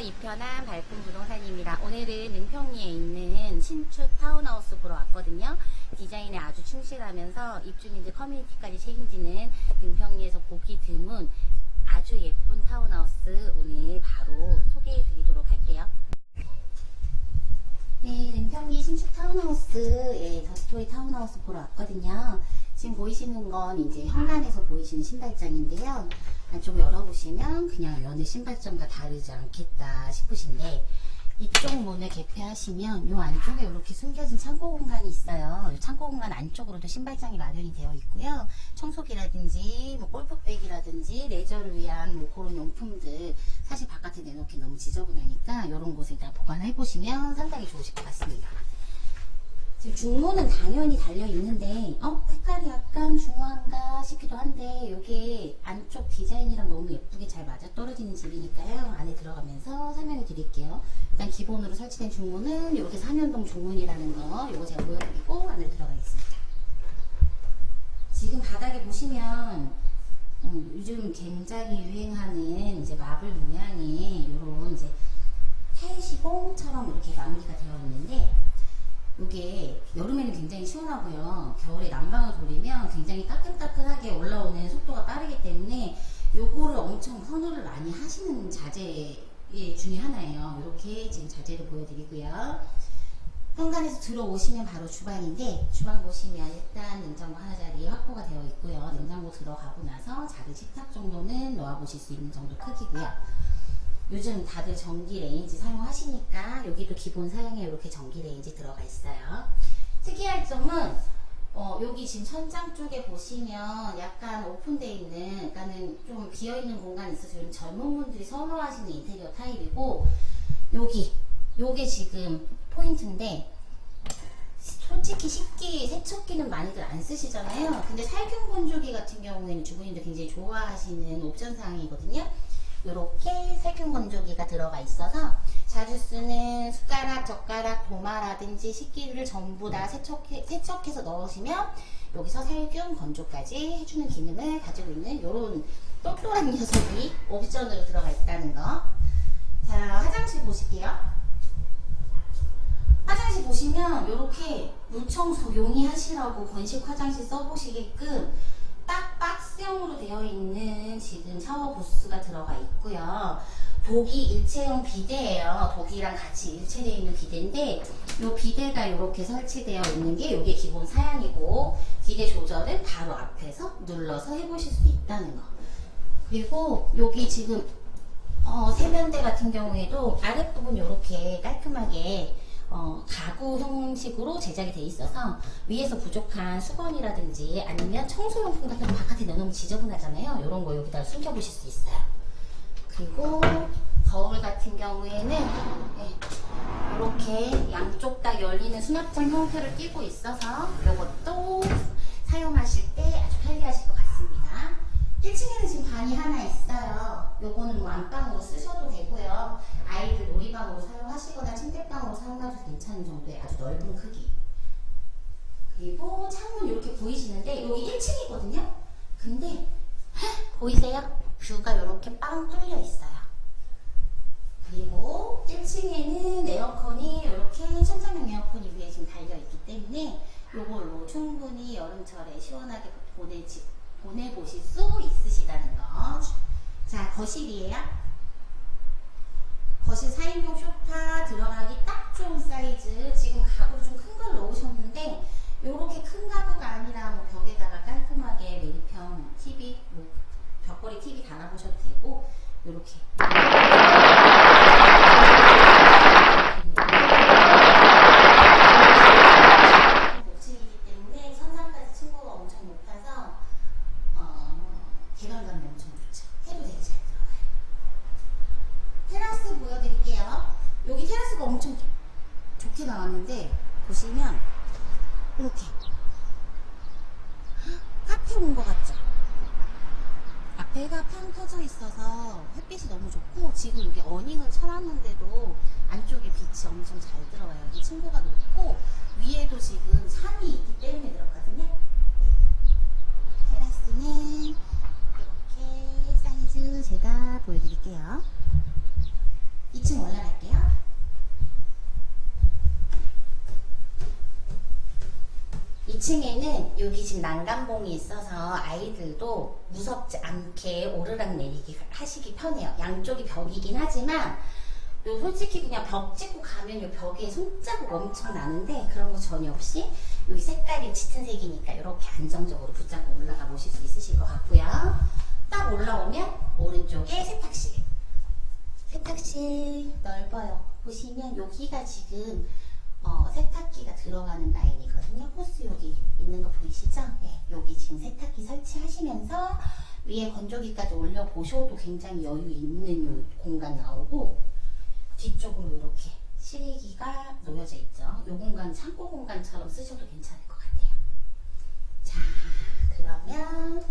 이편한 발품 부동산입니다. 오늘은 능평리에 있는 신축 타운하우스 보러 왔거든요. 디자인에 아주 충실하면서 입주민들 커뮤니티까지 책임지는 능평리에서 보기 드문 아주 예쁜 타운하우스 오늘 바로 소개해 드리도록 할게요. 네, 능평리 신축 타운하우스에 더스토리 타운하우스 보러 왔거든요. 지금 보이시는 건 이제 현관에서 보이시는 신발장인데요. 안쪽 열어보시면 그냥 여느 신발장과 다르지 않겠다 싶으신데 이쪽 문을 개폐하시면 이 안쪽에 이렇게 숨겨진 창고 공간이 있어요. 이 창고 공간 안쪽으로도 신발장이 마련이 되어 있고요. 청소기라든지 뭐 골프백이라든지 레저를 위한 뭐 그런 용품들 사실 바깥에 내놓기 너무 지저분하니까 이런 곳에 다 보관해 보시면 상당히 좋으실 것 같습니다. 지금 중문은 당연히 달려 있는데 어? 색깔이 약간 중화한가 싶기도 한데 이게 안쪽 디자인이랑 너무 예쁘게 잘 맞아 떨어지는 집이니까요. 안에 들어가면서 설명해 드릴게요. 일단 기본으로 설치된 중문은 이렇게 삼연동 중문이라는 거 이거 제가 보여드리고 안에 들어가겠습니다. 지금 바닥에 보시면 음, 요즘 굉장히 유행하는 이제 마블 모양의 이런 이제 타일 시공처럼 이렇게 마무리가 되어 있는데 이게 여름에는 굉장히 시원하고요. 겨울에 난방을 돌리면 굉장히 따끈따끈하게 올라오는 속도가 빠르기 때문에 요거를 엄청 선호를 많이 하시는 자재 중에 하나예요. 이렇게 지금 자재를 보여드리고요. 현관에서 들어오시면 바로 주방인데 주방 보시면 일단 냉장고 하나 자리 확보가 되어 있고요. 냉장고 들어가고 나서 작은 식탁 정도는 놓아 보실 수 있는 정도 크기고요. 요즘 다들 전기 레인지 사용하시니까 여기도 기본 사양에 이렇게 전기 레인지 들어가 있어요. 특이할 점은 어, 여기 지금 천장 쪽에 보시면 약간 오픈되어 있는, 약간은 좀 비어 있는 공간이 있어서 요즘 젊은 분들이 선호하시는 인테리어 타입이고 여기 요게 지금 포인트인데 솔직히 식기, 세척기는 많이들 안 쓰시잖아요. 근데 살균 건조기 같은 경우에는 주부님들 굉장히 좋아하시는 옵션 사항이거든요. 이렇게 살균 건조기가 들어가 있어서 자주 쓰는 숟가락, 젓가락, 도마라든지 식기를 전부 다 세척해, 세척해서 넣으시면 여기서 살균 건조까지 해주는 기능을 가지고 있는 이런 똑똑한 녀석이 옵션으로 들어가 있다는 거. 자, 화장실 보실게요. 화장실 보시면 이렇게 물청소 용이하시라고 건식 화장실 써보시게끔 딱 박스형으로 되어 있는 지금 샤워 부스가 들어가 있고요. 독이 일체형 비데예요. 독이랑 같이 일체되어 있는 비데인데 이 비데가 이렇게 설치되어 있는 게 이게 기본 사양이고 비데 조절은 바로 앞에서 눌러서 해보실 수 있다는 거. 그리고 여기 지금 어, 세면대 같은 경우에도 아랫부분 이렇게 깔끔하게 어, 가구 형식으로 제작이 돼 있어서 위에서 부족한 수건이라든지 아니면 청소용품 같은 거 바깥에 내놓으면 지저분하잖아요. 이런 거 여기다 숨겨 보실 수 있어요. 그리고 거울 같은 경우에는 이렇게 양쪽 다 열리는 수납장 형태를 띠고 있어서 이것도 사용하실 때 아주 편리하실 것 같습니다. 1층에는 지금 방이 하나 있어요. 요거는 뭐 안방으로 쓰셔도 되고요. 아이들 놀이방으로 사용하시거나 침대방으로 사용하셔도 괜찮은 정도의 아주 넓은 크기. 그리고 창문 이렇게 보이시는데 여기 1층이거든요. 근데 헉, 보이세요? 뷰가 이렇게 빵 뚫려 있어요. 그리고 1층에는 에어컨이 이렇게 천장형 에어컨이 위에 지금 달려 있기 때문에 이걸로 충분히 여름철에 시원하게 보내지, 보내 보실 수 있으시다는 거. 자, 거실이에요. 거실 4인용 소파 들어가기 딱 좋은 사이즈. 지금 가구를 좀 큰 걸 넣으셨는데, 요렇게 큰 가구가 아니라 뭐 벽에다가 깔끔하게 메리평 TV, 뭐 벽걸이 TV 달아보셔도 되고, 요렇게. 목층이기 때문에 선상까지 층고가 엄청 높아서 어, 개방감이 엄청 좋죠. 해도 되게 잘 들어가요. 테라스 보여드릴게요. 여기 테라스가 엄청 좋게 나왔는데 보시면 이렇게 헉, 카페 온것 같죠? 앞에가 팡 터져 있어서 햇빛이 너무 좋고 지금 여기 어닝을 쳐놨는데도 안쪽에 빛이 엄청 잘 들어와요. 이 층고가 높고 위에도 지금 산이 있기 때문에 그렇거든요. 테라스는 이렇게 사이즈 제가 보여드릴게요. 2층 올라갈게요. 2층에는 여기 지금 난간봉이 있어서 아이들도 무섭지 않게 오르락 내리기 하시기 편해요. 양쪽이 벽이긴 하지만 요 솔직히 그냥 벽 찍고 가면 요 벽에 손자국 엄청 나는데 그런 거 전혀 없이 여기 색깔이 짙은 색이니까 이렇게 안정적으로 붙잡고 올라가 보실 수 있으실 것 같고요. 딱 올라오면 오른쪽에 세탁실. 세탁실 넓어요. 보시면 여기가 지금 어, 세탁기가 들어가는 라인이거든요. 호스 여기 있는 거 보이시죠? 네, 여기 지금 세탁기 설치하시면서 위에 건조기까지 올려 보셔도 굉장히 여유 있는 요 공간 나오고 뒤쪽으로 이렇게 실외기가 놓여져 있죠. 이 공간 창고 공간처럼 쓰셔도 같아요. 자, 그러면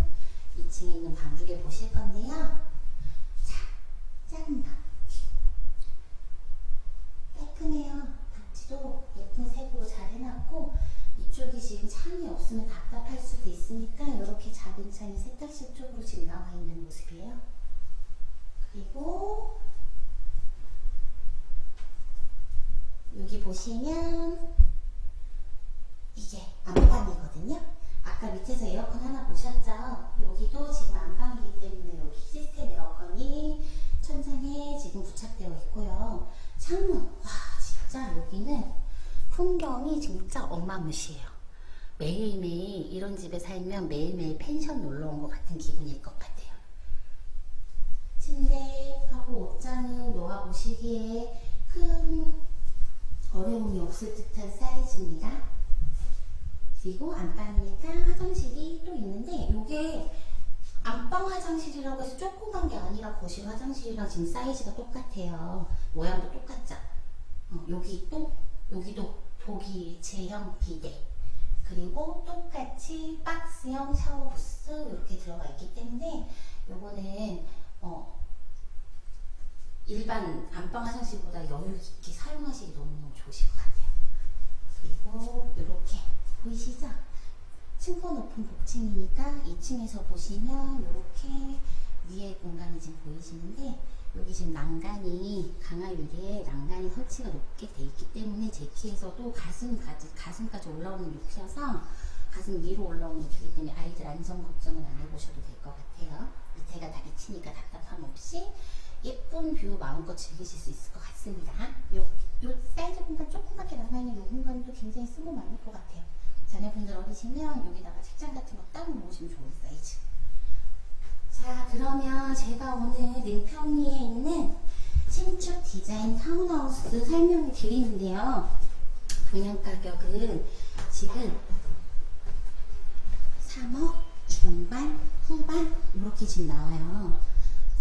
2층에 있는 방 두 개 보실 건데요. 자, 작은 방. 깔끔해요. 벽지도 예쁜 색으로 잘 해놨고 이쪽이 지금 창이 없으면 답답할 수도 있으니까 창이 세탁실 쪽으로 지금 나와 있는 모습이에요. 그리고 여기 보시면 이게 안방이거든요. 아까 밑에서 에어컨 하나 보셨죠? 여기도 지금 안방이기 때문에 여기 시스템 에어컨이 천장에 지금 부착되어 있고요. 창문, 와 진짜 여기는 풍경이 진짜 어마무시해요. 매일매일 이런 집에 살면 매일매일 펜션 놀러 온 것 같은 기분일 것 같아요. 침대하고 옷장은 놓아 보시기에 큰 어려움이 없을 듯한 사이즈입니다. 그리고 안방이니까 화장실이 또 있는데 이게 안방 화장실이라고 해서 조그만 게 아니라 거실 화장실이랑 지금 사이즈가 똑같아요. 모양도 똑같죠? 어, 여기 또 여기도 독일 제형 비데 그리고 똑같이 박스형 샤워 부스 이렇게 들어가 있기 때문에 요거는 어, 일반 안방 화장실보다 여유 있게 사용하시기 너무너무 좋으실 것 같아요. 그리고 이렇게 보이시죠? 층고 높은 복층이니까 2층에서 보시면 이렇게 위에 공간이 지금 보이시는데 여기 지금 난간이 강화 유리에 난간이 설치가 높게 돼 있기 때문에 제 키에서도 가슴까지 가슴까지 올라오는 높이여서 가슴 위로 올라오는 높이기 때문에 아이들 안전 걱정은 안 해보셔도 될 것 같아요. 밑에가 다 비치니까 답답함 없이 예쁜 뷰 마음껏 즐기실 수 있을 것 같습니다. 요, 요 사이즈 공간 조그맣게 남아있는 요 공간도 굉장히 쓰고 많을 것 같아요. 자녀분들 어리시면 여기다가 책장 같은 거 따로 놓으시면 좋은 사이즈. 자, 그러면 제가 오늘 능평리에 있는 신축 디자인 타운하우스 설명을 드리는데요. 분양 가격은 지금 3억 중반, 후반 이렇게 지금 나와요.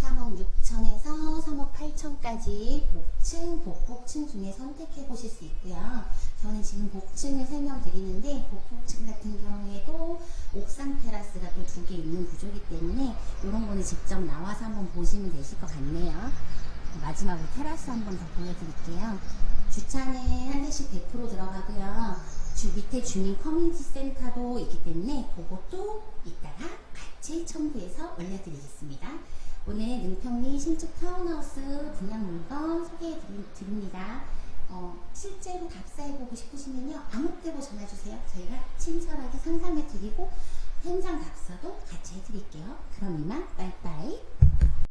3억 6천에서 3억 8천까지 복층, 복복층 중에 선택해 보실 수 있고요. 저는 지금 복층을 설명드리는데 복복층 같은 경우에도 옥상 테라스가 또 두 개 있는 구조이기 때문에 이런 거는 직접 나와서 한번 보시면 되실 것 같네요. 마지막으로 테라스 한번 더 보여드릴게요. 주차는 한 대씩 100% 들어가고요. 주 밑에 주민 커뮤니티 센터도 있기 때문에 그것도 이따가 같이 첨부해서 올려드리겠습니다. 오늘 능평리 신축 타운하우스 분양 물건 소개해 드립니다. 어, 실제로 답사해보고 싶으시면요. 아무 때고 전화주세요. 저희가 친절하게 상담해 드리고 현장 답사도 같이 해드릴게요. 그럼 이만 빠이빠이.